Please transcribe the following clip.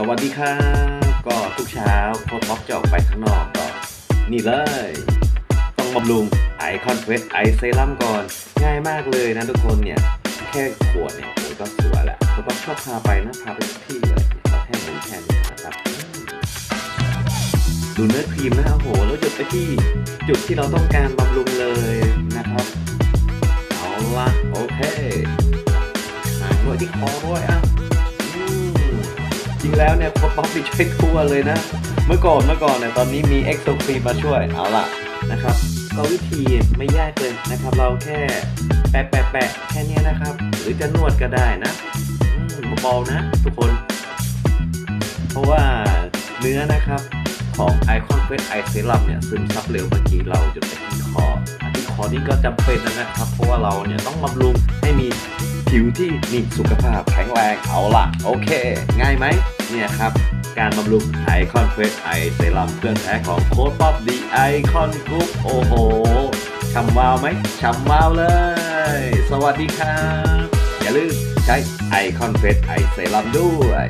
สวัสดีครับ ก็ทุกเช้าโค้ดท็อกจะออกไปข้างนอกก็ นี่เลย ต้องบำรุงไอคอนเฟสไอเซรั่มก่อน ง่ายมากเลยนะทุกคนเนี่ย แค่ขวดเนี่ยโอ้ยก็สวยแหละโค้ดท็ชอบพาไปนะพาไปทุกที่เลยเราแค่เหมุนแค่นี้นะครับ ดูเนื้อครีมนะโอ้โห แล้วหยุดไปที่จุดที่เราต้องการบำรุงเลยนะครับ เอาละโอเคหางด้วยที่คอด้วยอะ ริงแล้วเนี่ยพอป๊อปไปช่วยทั่วเลยนะ เมื่อก่อนเมื่อก่อนเนี่ยตอนนี้มีเอ็กโซครีมมาช่วยเอาล่ะนะครับ ก็วิธีไม่ยากเลยนะครับ เราแค่แปะแปะแปะแค่นี้นะครับ หรือจะนวดก็ได้นะเบาๆนะ ทุกคน เพราะว่าเนื้อนะครับของไอคอนเฟสไอเซรั่มเนี่ยซึมซับเร็วเมื่อกี้เราจุดไปที่คอที่คอนี่ก็จำเป็นนะครับ เพราะว่าเราเนี่ยต้องบำรุงให้มีผิวที่มีสุขภาพแข็งแรงเอาล่ะ โอเค ง่ายไหม เนี่ยครับ การบำรุงไอคอนเฟสไอเซรั่มเครื่องแท้ของโค้ดป๊อปดีไอคอนกรุ๊ปโอ้โหช่ำวาวไหมช่ำวาวเลย สวัสดีครับ อย่าลืมใช้ไอคอนเฟสไอเซรั่มด้วย